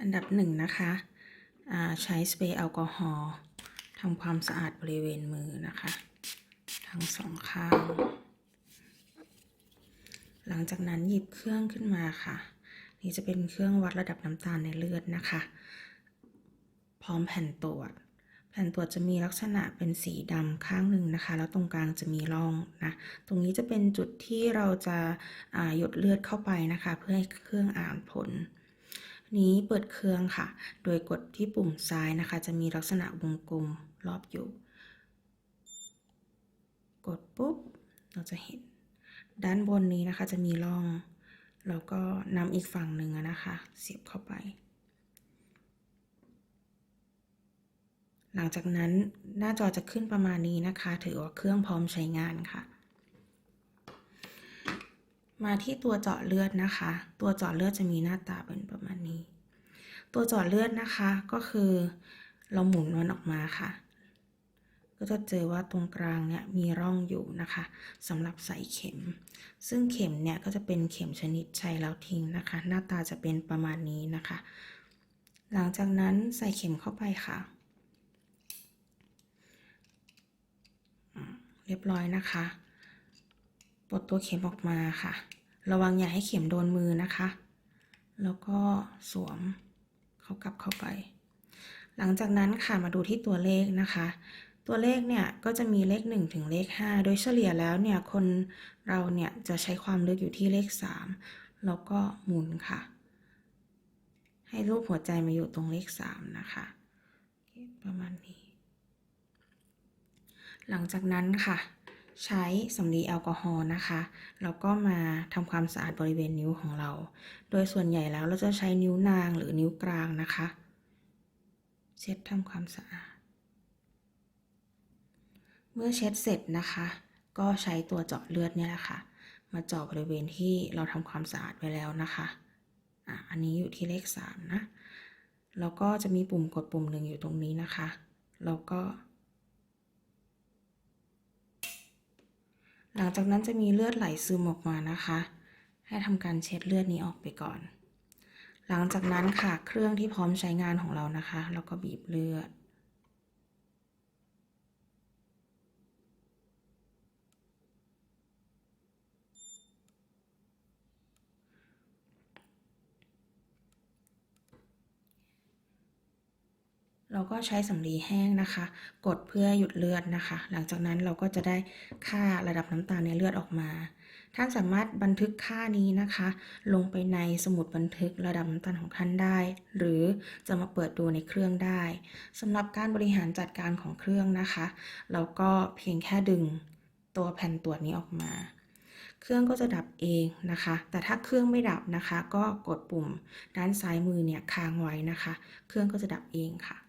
อันดับหนึ่งนะคะใช้สเปรย์แอลกอฮอล์ทำความสะอาดบริเวณมือนะคะ ทั้งสองข้าง หลังจากนั้นหยิบเครื่องขึ้นมาค่ะ นี่จะเป็นเครื่องวัดระดับน้ำตาลในเลือดนะคะ พร้อมแผ่นตรวจ แผ่นตรวจจะมีลักษณะเป็นสีดำข้างหนึ่งนะคะ แล้วตรงกลางจะมีร่องนะ ตรงนี้จะเป็นจุดที่เราจะหยดเลือดเข้าไปนะคะ เพื่อให้เครื่องอ่านผล นี้เปิดเครื่องค่ะ โดยกดที่ปุ่มซ้ายนะคะ จะมีลักษณะวงกลมรอบอยู่ กดปุ๊บ เราจะเห็น ด้านบนนี้นะคะจะมีร่อง แล้วก็นำอีกฝั่งหนึ่งนะคะ เสียบเข้าไป หลังจากนั้นหน้าจอจะขึ้นประมาณนี้นะคะ ถือว่าเครื่องพร้อมใช้งานค่ะมาที่ตัวเจาะเลือดนะคะ ตัวเจาะเลือดจะมีหน้าตาเป็นประ ตัวจาะเลือดนะคะก็คือเราหมุนมันออกมาค่ะ ก็จะเจอว่าตรงกลางเนี่ยมีร่องอยู่นะคะสำหรับใส่เข็ม ซึ่งเข็มเนี่ยก็จะเป็นเข็มชนิดใช้แล้วทิ้งนะคะ หน้าตาจะเป็นประมาณนี้นะคะ หลังจากนั้นใส่เข็มเข้าไปค่ะเรียบร้อยนะคะปลดตัวเข็มออกมาค่ะ ระวังอย่าให้เข็มโดนมือนะคะ แล้วก็สวม เขากลับเข้าไป หลังจากนั้นค่ะมาดูที่ตัวเลขนะคะ ตัวเลขเนี่ยก็จะมีเลข 1 ถึงเลข 5 โดยเฉลี่ยแล้วเนี่ยคนเราเนี่ยจะใช้ความลึกอยู่ที่เลข 3 แล้วก็หมุนค่ะ ให้รูปหัวใจมาอยู่ตรงเลข 3 นะคะ ประมาณนี้ หลังจากนั้นค่ะ ใช้สำลีแอลกอฮอล์นะคะ แล้วก็มาทำความสะอาดบริเวณนิ้วของเรา โดยส่วนใหญ่แล้วเราจะใช้นิ้วนางหรือนิ้วกลางนะคะ เช็ดทำความสะอาด เมื่อเช็ดเสร็จนะคะ ก็ใช้ตัวเจาะเลือดเนี่ยแหละค่ะ มาเจาะบริเวณที่เราทำความสะอาดไว้แล้วนะคะอะอันนี้อยู่ที่เลขสามนะ แล้วก็จะมีปุ่มกดปุ่มหนึ่งอยู่ตรงนี้นะคะ แล้วก็ หลังจากนั้นจะมีเลือดไหลซึมออกมานะคะ ให้ทำการเช็ดเลือดนี้ออกไปก่อน หลังจากนั้นค่ะเครื่องที่พร้อมใช้งานของเรานะคะ เราก็บีบเลือด เราก็ใช้สำลีแห้งนะคะ กดเพื่อหยุดเลือดนะคะ หลังจากนั้นเราก็จะได้ค่าระดับน้ำตาลในเลือดออกมา ท่านสามารถบันทึกค่านี้นะคะ ลงไปในสมุดบันทึกระดับน้ำตาลของท่านได้ หรือจะมาเปิดดูในเครื่องได้สำหรับการบริหารจัดการของเครื่องนะคะ เราก็เพียงแค่ดึงตัวแผ่นตรวจนี้ออกมา เครื่องก็จะดับเองนะคะ แต่ถ้าเครื่องไม่ดับนะคะ ก็กดปุ่มด้านซ้ายมือเนี่ยค้างไว้นะคะ เครื่องก็จะดับเองค่ะ